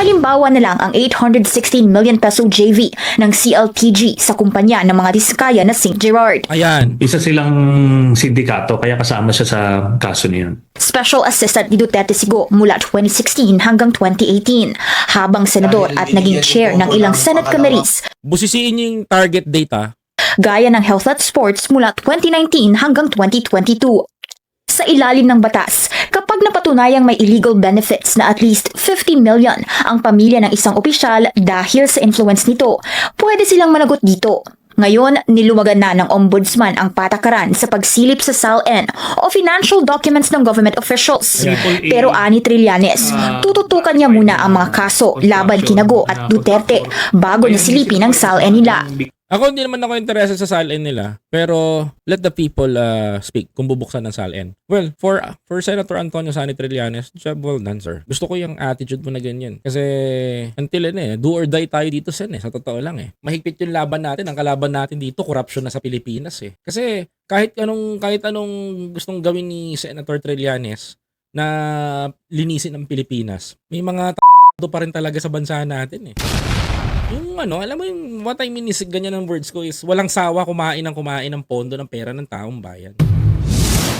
Halimbawa na lang ang 816 million peso JV ng CLTG sa kumpanya ng mga diskaya na St. Gerard. Ayan. Isa silang sindikato kaya kasama siya sa kaso niyan. Special Assistant ni Duterte Sigo mula 2016 hanggang 2018 habang senador at naging chair ng ilang Senate committees Busisiin niyo yung target data. gaya ng Health at Sports mula 2019 hanggang 2022. Sa ilalim ng batas, kapag napatunayang may illegal benefits na at least 50 million ang pamilya ng isang opisyal dahil sa influence nito, pwede silang managot dito. Ngayon, niluwagan na ng ombudsman ang patakaran sa pagsilip sa SALN o financial documents ng government officials. Pero ani Trillanes, tututukan niya muna ang mga kaso laban kinago at Duterte bago niya silipin ang SALN nila. Ako hindi naman ako interested sa SALN nila, pero let the people uh, speak kung bubuksan ng SALN. Well, for for Senator Antonio Sani Trillanes, job well done, sir. Gusto ko yung attitude mo na ganyan. Kasi until ano eh, do or die tayo dito, sen eh. Sa totoo lang eh. Mahigpit yung laban natin. Ang kalaban natin dito, corruption na sa Pilipinas eh. Kasi kahit anong kahit anong gustong gawin ni Senator Trillanes na linisin ang Pilipinas, may mga t- pa rin talaga sa bansa natin eh. Yung ano, alam mo yung what I mean is ganyan ang words ko is walang sawa kumain ng kumain ng pondo ng pera ng taong bayan.